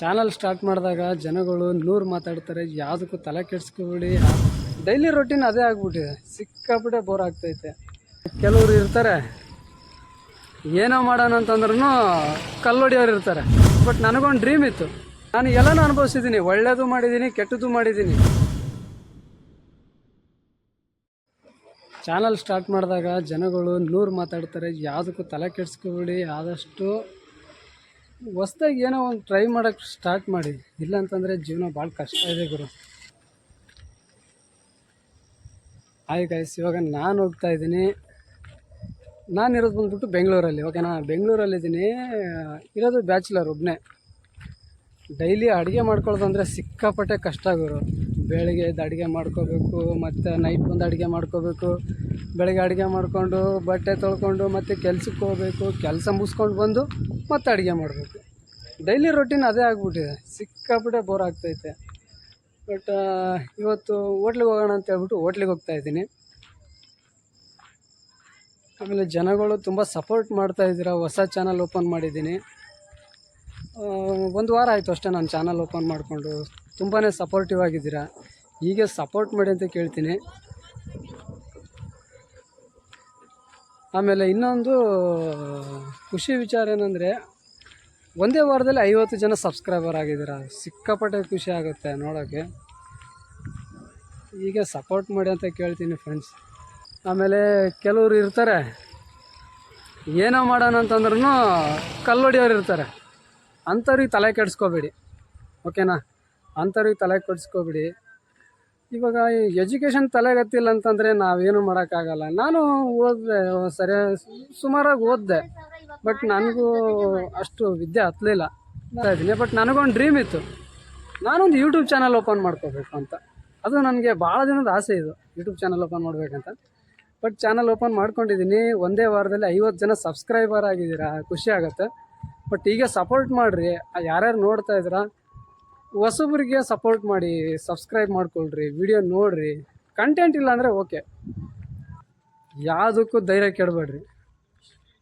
Channel start ಮಾಡಿದಾಗ ಜನಗಳು ನೂರು ಮಾತಾಡ್ತಾರೆ, ಯಾವುದಕ್ಕೂ ತಲೆ ಕೆಡಿಸ್ಕೊಬೇಡಿ. ಡೈಲಿ ರೊಟೀನ್ ಅದೇ ಆಗ್ಬಿಟ್ಟಿದೆ. ಸಿಕ್ಕಾಪಟ್ಟೆ ಬೋರ್ ಆಗ್ತೈತೆ. ಕೆಲವರು ಇರ್ತಾರೆ. ಏನೋ ಮಾಡೋಣ ಅಂತಂದ್ರೂ ಕಲ್ಲೊಡಿಯೋರು ಇರ್ತಾರೆ. ಬಟ್ ನನಗೊಂದು ಡ್ರೀಮ್ ಇತ್ತು. ನಾನು ಎಲ್ಲನೂ ಅನುಭವಿಸಿದ್ದೀನಿ ಒಳ್ಳೇದು ಮಾಡಿದ್ದೀನಿ ಕೆಟ್ಟದ್ದು ಮಾಡಿದ್ದೀನಿ ಚಾನಲ್ ಸ್ಟಾರ್ಟ್ ಮಾಡಿದಾಗ ಜನಗಳು ನೂರು ಮಾತಾಡ್ತಾರೆ. ಯಾವುದಕ್ಕೂ ತಲೆ ಕೆಡಿಸ್ಕೊಬೇಡಿ. ಆದಷ್ಟು ಹೊಸ್ದಾಗಿ ಏನೋ ಒಂದು ಟ್ರೈ ಮಾಡೋಕ್ಕೆ ಸ್ಟಾರ್ಟ್ ಮಾಡಿ. ಇಲ್ಲ ಅಂತಂದರೆ ಜೀವನ ಭಾಳ ಕಷ್ಟ ಇದೆ ಗುರು. ಹಾಯ್ ಗಾಯ್ಸ್ ಇವಾಗ ನಾನು ಹೋಗ್ತಾ ಇದ್ದೀನಿ. ನಾನು ಇರೋದು ಬಂದ್ಬಿಟ್ಟು ಬೆಂಗಳೂರಲ್ಲಿ. ಓಕೆನಾ ಬೆಂಗಳೂರಲ್ಲಿದ್ದೀನಿ ಇರೋದು ಬ್ಯಾಚುಲರ್ ಒಬ್ಬನೇ ಡೈಲಿ ಅಡುಗೆ ಮಾಡ್ಕೊಳ್ಳೋದು ಅಂದರೆ ಸಿಕ್ಕಾಪಟ್ಟೆ ಕಷ್ಟ ಗುರು. ಬೆಳಿಗ್ಗೆ ಎದ್ದು ಅಡುಗೆ ಮಾಡ್ಕೋಬೇಕು, ಮತ್ತು ನೈಟ್ ಬಂದು ಅಡುಗೆ ಮಾಡ್ಕೋಬೇಕು. ಬೆಳಗ್ಗೆ ಅಡುಗೆ ಮಾಡಿಕೊಂಡು ಬಟ್ಟೆ ತೊಳ್ಕೊಂಡು ಮತ್ತು ಕೆಲ್ಸಕ್ಕೆ ಹೋಗ್ಬೇಕು, ಕೆಲಸ ಮುಗಿಸ್ಕೊಂಡು ಬಂದು ಮತ್ತೆ ಅಡುಗೆ ಮಾಡಬೇಕು. ಡೈಲಿ ರೊಟೀನ್ ಅದೇ ಆಗಿಬಿಟ್ಟಿದೆ. ಸಿಕ್ಕಾಪಟ್ಟೆ ಬೋರ್ ಆಗ್ತೈತೆ. ಬಟ್ ಇವತ್ತು ಹೋಟ್ಲಿಗೆ ಹೋಗೋಣ ಅಂತ ಹೇಳ್ಬಿಟ್ಟು ಹೋಗ್ತಾ ಇದ್ದೀನಿ. ಆಮೇಲೆ ಜನಗಳು ತುಂಬ ಸಪೋರ್ಟ್ ಮಾಡ್ತಾ ಇದ್ದೀರಾ? ಹೊಸ ಚಾನಲ್ ಓಪನ್ ಮಾಡಿದ್ದೀನಿ. ಒಂದು ವಾರ ಆಯಿತು ಅಷ್ಟೇ ನಾನು ಚಾನಲ್ ಓಪನ್ ಮಾಡಿಕೊಂಡು. ತುಂಬಾ ಸಪೋರ್ಟಿವ್ ಆಗಿದ್ದೀರಾ? ಹೀಗೆ ಸಪೋರ್ಟ್ ಮಾಡಿ ಅಂತ ಕೇಳ್ತೀನಿ. ಆಮೇಲೆ ಇನ್ನೊಂದು, ಖುಷಿ ವಿಚಾರ ಏನಂದರೆ, ಒಂದೇ ವಾರದಲ್ಲಿ ಐವತ್ತು ಜನ ಸಬ್ಸ್ಕ್ರೈಬರ್ ಆಗಿದ್ದೀರಾ? ಸಿಕ್ಕಾಪಟ್ಟೆ ಖುಷಿ ಆಗುತ್ತೆ ನೋಡೋಕ್ಕೆ ಹೀಗೆ ಸಪೋರ್ಟ್ ಮಾಡಿ ಅಂತ ಕೇಳ್ತೀನಿ ಫ್ರೆಂಡ್ಸ್ ಆಮೇಲೆ ಕೆಲವರು ಇರ್ತಾರೆ. ಏನೋ ಮಾಡೋಣ ಅಂತಂದ್ರೂ ಕಲ್ಲೊಡಿಯೋರು ಇರ್ತಾರೆ. ಅಂಥವ್ರಿಗೆ ತಲೆ ಕೆಡಿಸ್ಕೋಬೇಡಿ. ಓಕೆನಾ ಅಂಥವ್ರಿಗೆ ತಲೆ ಕೊಡಿಸ್ಕೋಬಿಡಿ. ಇವಾಗ ಎಜುಕೇಷನ್ ತಲೆಗತ್ತಿಲ್ಲ ಅಂತಂದರೆ ನಾವೇನು ಮಾಡೋಕ್ಕಾಗಲ್ಲ. ನಾನು ಓದಿದೆ, ಸರಿ, ಸುಮಾರಾಗಿ ಓದಿದೆ, ಬಟ್ ನನಗೂ ಅಷ್ಟು ವಿದ್ಯೆ ಹತ್ತಲಿಲ್ಲ ಇದ್ದೀನಿ, ಬಟ್ ನನಗೊಂದು ಡ್ರೀಮ್ ಇತ್ತು. ನಾನೊಂದು ಯೂಟ್ಯೂಬ್ ಚಾನಲ್ ಓಪನ್ ಮಾಡ್ಕೋಬೇಕು ಅಂತ. ಅದು ನನಗೆ ಭಾಳ ದಿನದ ಆಸೆ ಇದು, ಯೂಟ್ಯೂಬ್ ಚಾನಲ್ ಓಪನ್ ಮಾಡಬೇಕಂತ. ಬಟ್ ಚಾನಲ್ ಓಪನ್ ಮಾಡ್ಕೊಂಡಿದ್ದೀನಿ, ಒಂದೇ ವಾರದಲ್ಲಿ ಐವತ್ತು ಜನ ಸಬ್ಸ್ಕ್ರೈಬರ್ ಆಗಿದ್ದೀರಾ, ಖುಷಿ ಆಗುತ್ತೆ. ಬಟ್ ಈಗ ಸಪೋರ್ಟ್ ಮಾಡಿರಿ, ಯಾರ್ಯಾರು ನೋಡ್ತಾ ಇದ್ದೀರಾ ಹೊಸಬ್ರಿಗೆ ಸಪೋರ್ಟ್ ಮಾಡಿ ಸಬ್ಸ್ಕ್ರೈಬ್ ಮಾಡ್ಕೊಳ್ರಿ ವಿಡಿಯೋ ನೋಡಿರಿ. ಕಂಟೆಂಟ್ ಇಲ್ಲ ಅಂದರೆ ಓಕೆ ಯಾವುದಕ್ಕೂ ಧೈರ್ಯ ಕೆಡಬೇಡ್ರಿ.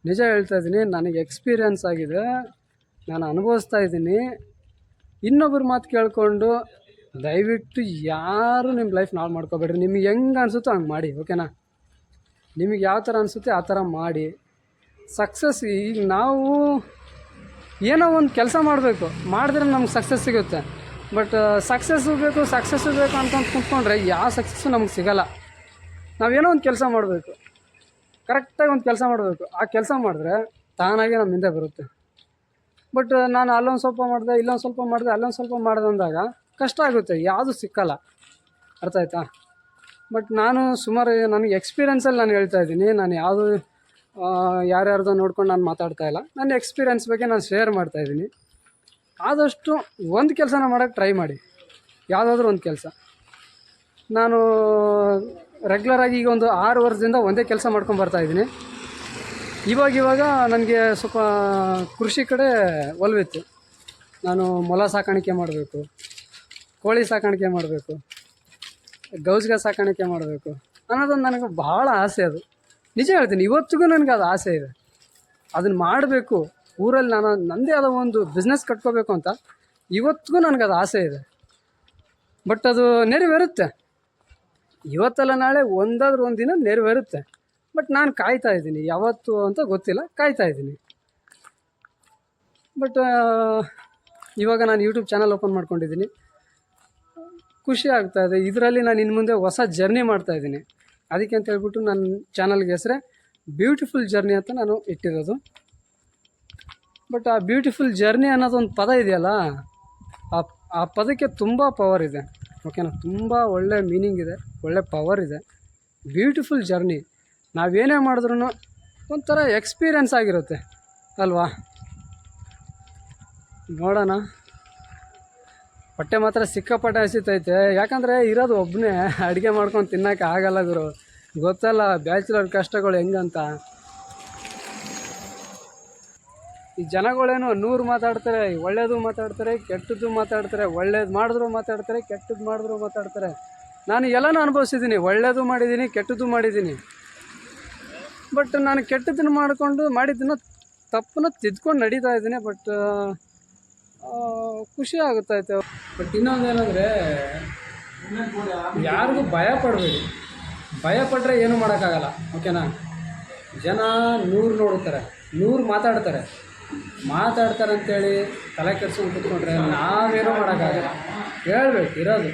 ನಿಜ ಹೇಳ್ತಾ ಇದ್ದೀನಿ, ನನಗೆ ಎಕ್ಸ್ಪೀರಿಯನ್ಸ್ ಆಗಿದೆ. ನಾನು ಅನುಭವಿಸ್ತಾ ಇದ್ದೀನಿ. ಇನ್ನೊಬ್ಬರು ಮಾತು ಕೇಳಿಕೊಂಡು ದಯವಿಟ್ಟು ಯಾರು ನಿಮ್ಮ ಲೈಫ್ ನಾಳು ಮಾಡ್ಕೋಬೇಡ್ರಿ. ನಿಮಗೆ ಹೆಂಗೆ ಅನಿಸುತ್ತೋ ಹಂಗೆ ಮಾಡಿ ಓಕೆನಾ ನಿಮಗೆ ಯಾವ ಥರ ಅನಿಸುತ್ತೆ ಆ ಥರ ಮಾಡಿ. ಸಕ್ಸಸ್ ಈಗ ನಾವು ಏನೋ ಒಂದು ಕೆಲಸ ಮಾಡಬೇಕು. ಮಾಡಿದ್ರೆ ನಮ್ಗೆ ಸಕ್ಸಸ್ ಸಿಗುತ್ತೆ. ಬಟ್ ಸಕ್ಸಸ್ಸು ಬೇಕು ಸಕ್ಸಸ್ಸು ಬೇಕು ಅಂತ ಕುತ್ಕೊಂಡ್ರೆ ಯಾವ ಸಕ್ಸಸ್ಸು ನಮ್ಗೆ ಸಿಗಲ್ಲ. ನಾವೇನೋ ಒಂದು ಕೆಲಸ ಮಾಡಬೇಕು. ಕರೆಕ್ಟಾಗಿ ಒಂದು ಕೆಲಸ ಮಾಡಬೇಕು. ಆ ಕೆಲಸ ಮಾಡಿದ್ರೆ ತಾನಾಗೆ ನಮ್ಮ ಹಿಂದೆ ಬರುತ್ತೆ. ಬಟ್ ನಾನು ಅಲ್ಲೊಂದು ಸ್ವಲ್ಪ ಮಾಡಿದೆ, ಇಲ್ಲೊಂದು ಸ್ವಲ್ಪ ಮಾಡಿದೆ, ಅಲ್ಲೊಂದು ಸ್ವಲ್ಪ ಮಾಡಿದೆ ಅಂದಾಗ ಕಷ್ಟ ಆಗುತ್ತೆ. ಯಾವುದು ಸಿಕ್ಕಲ್ಲ. ಅರ್ಥ ಆಯ್ತಾ? ಬಟ್ ನಾನು ಸುಮಾರು ನನಗೆ ಎಕ್ಸ್ಪೀರಿಯನ್ಸಲ್ಲಿ ನಾನು ಹೇಳ್ತಾ ಇದ್ದೀನಿ. ನಾನು ಯಾವುದು ಯಾರ್ಯಾರ್ದೋ ನೋಡ್ಕೊಂಡು ನಾನು ಮಾತಾಡ್ತಾ ಇಲ್ಲ. ನನ್ನ ಎಕ್ಸ್ಪೀರಿಯನ್ಸ್ ಬಗ್ಗೆ ನಾನು ಶೇರ್ ಮಾಡ್ತಾ ಇದ್ದೀನಿ. ಆದಷ್ಟು ಒಂದು ಕೆಲಸನ ಮಾಡೋಕ್ಕೆ ಟ್ರೈ ಮಾಡಿ. ಯಾವುದಾದ್ರೂ ಒಂದು ಕೆಲಸ. ನಾನು ರೆಗ್ಯುಲರಾಗಿ ಈಗ ಒಂದು ಆರು ವರ್ಷದಿಂದ ಒಂದೇ ಕೆಲಸ ಮಾಡ್ಕೊಂಡು ಬರ್ತಾ ಇದ್ದೀನಿ. ಇವಾಗ ಇವಾಗ ನನಗೆ ಸ್ವಲ್ಪ ಕೃಷಿ ಕಡೆ ಒಲವಿತ್ತು. ನಾನು ಮೊಲ ಸಾಕಾಣಿಕೆ ಮಾಡಬೇಕು. ಕೋಳಿ ಸಾಕಾಣಿಕೆ ಮಾಡಬೇಕು. ಗೌಜ್ಗ ಸಾಕಾಣಿಕೆ ಮಾಡಬೇಕು. ಅನ್ನೋದೊಂದು ನನಗೆ ಭಾಳ ಆಸೆ ಅದು. ನಿಜ ಹೇಳ್ತೀನಿ, ಇವತ್ತಿಗೂ ನನಗೆ ಅದು ಆಸೆ ಇದೆ. ಅದನ್ನು ಮಾಡಬೇಕು. ಊರಲ್ಲಿ ನಾನು ನನ್ನದೇ ಆದ ಒಂದು ಬಿಸ್ನೆಸ್ ಕಟ್ಕೋಬೇಕು ಅಂತ ಇವತ್ತಿಗೂ ನನಗೆ ಅದು ಆಸೆ ಇದೆ. ಬಟ್ ಅದು ನೆರವೇರುತ್ತೆ. ಇವತ್ತಲ್ಲ ನಾಳೆ ಒಂದಾದ್ರೂ ಒಂದು ದಿನ ನೆರವೇರುತ್ತೆ. ಬಟ್ ನಾನು ಕಾಯ್ತಾ ಇದ್ದೀನಿ. ಯಾವತ್ತು ಅಂತ ಗೊತ್ತಿಲ್ಲ, ಕಾಯ್ತಾ ಇದ್ದೀನಿ. ಬಟ್ ಇವಾಗ ನಾನು ಯೂಟ್ಯೂಬ್ ಚಾನಲ್ ಓಪನ್ ಮಾಡ್ಕೊಂಡಿದ್ದೀನಿ. ಖುಷಿ ಆಗ್ತಾಯಿದೆ ಇದೆ. ಇದರಲ್ಲಿ ನಾನು ಇನ್ನು ಮುಂದೆ ಹೊಸ ಜರ್ನಿ ಮಾಡ್ತಾ ಇದ್ದೀನಿ. ಅದಕ್ಕೆ ಅಂತ ಹೇಳ್ಬಿಟ್ಟು ನನ್ನ ಚಾನಲ್ಗೆ ಹೆಸರೇ ಬ್ಯೂಟಿಫುಲ್ ಜರ್ನಿ ಅಂತ ನಾನು ಇಟ್ಟಿರೋದು. ಬಟ್ ಆ ಬ್ಯೂಟಿಫುಲ್ ಜರ್ನಿ ಅನ್ನೋದು ಒಂದು ಪದ ಇದೆಯಲ್ಲ, ಆ ಆ ಪದಕ್ಕೆ ತುಂಬ ಪವರ್ ಇದೆ. ಓಕೆನಾ ತುಂಬ ಒಳ್ಳೆ ಮೀನಿಂಗ್ ಇದೆ, ಒಳ್ಳೆ ಪವರ್ ಇದೆ. ಬ್ಯೂಟಿಫುಲ್ ಜರ್ನಿ ನಾವೇನೇ ಮಾಡಿದ್ರೂ ಒಂಥರ ಎಕ್ಸ್ಪೀರಿಯನ್ಸ್ ಆಗಿರುತ್ತೆ, ಅಲ್ವಾ? ನೋಡೋಣ. ಹೊಟ್ಟೆ ಮಾತ್ರ ಸಿಕ್ಕಾಪಟ್ಟೆ ಹಸಿತೈತೆ. ಯಾಕಂದರೆ ಇರೋದು ಒಬ್ಬನೇ ಅಡುಗೆ ಮಾಡ್ಕೊಂಡು ತಿನ್ನೋಕೆ ಆಗಲ್ಲ ಗುರು. ಗೊತ್ತಲ್ಲ, ಬ್ಯಾಚುಲರ್ ಕಷ್ಟಗಳು ಹೆಂಗಂತ. ಈ ಜನಗಳೇನು ನೂರು ಮಾತಾಡ್ತಾರೆ, ಒಳ್ಳೇದು ಮಾತಾಡ್ತಾರೆ, ಕೆಟ್ಟದ್ದು ಮಾತಾಡ್ತಾರೆ, ಒಳ್ಳೇದು ಮಾಡಿದ್ರು ಮಾತಾಡ್ತಾರೆ, ಕೆಟ್ಟದ್ದು ಮಾಡಿದ್ರು ಮಾತಾಡ್ತಾರೆ. ನಾನು ಎಲ್ಲನೂ ಅನುಭವಿಸಿದ್ದೀನಿ, ಒಳ್ಳೇದು ಮಾಡಿದ್ದೀನಿ, ಕೆಟ್ಟದ್ದು ಮಾಡಿದ್ದೀನಿ. ಬಟ್ ನಾನು ಕೆಟ್ಟದ್ದನ್ನು ಮಾಡಿಕೊಂಡು ಮಾಡಿದ್ದನ್ನು ತಪ್ಪನ್ನು ತಿದ್ಕೊಂಡು ನಡೀತಾ ಇದ್ದೀನಿ, ಬಟ್ ಖುಷಿ ಆಗುತ್ತೈತೆ ಬಟ್ ಇನ್ನೊಂದೇನೆಂದರೆ ಯಾರಿಗೂ ಭಯ ಪಡಬೇಡಿ. ಭಯ ಪಟ್ಟರೆ ಏನೂ ಮಾಡೋಕ್ಕಾಗಲ್ಲ, ಓಕೆನಾ? ಜನ ನೂರು ನೋಡುತ್ತಾರೆ ನೂರು ಮಾತಾಡ್ತಾರೆ. ಮಾತಾಡ್ತಾರೆ ಅಂತೇಳಿ ತಲೆ ಕೆಡ್ಸ್ಕೊಂಡು ಕೂತ್ಕೊಂಡ್ರೆ ನಾವೇನು ಮಾಡೋಕ್ಕಾಗಲ್ಲ. ಹೇಳ್ಬೇಕು, ಇರೋದು.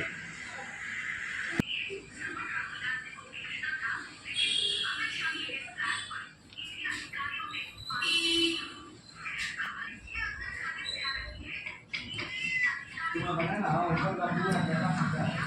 Mà 导，我这 là thôi, bao.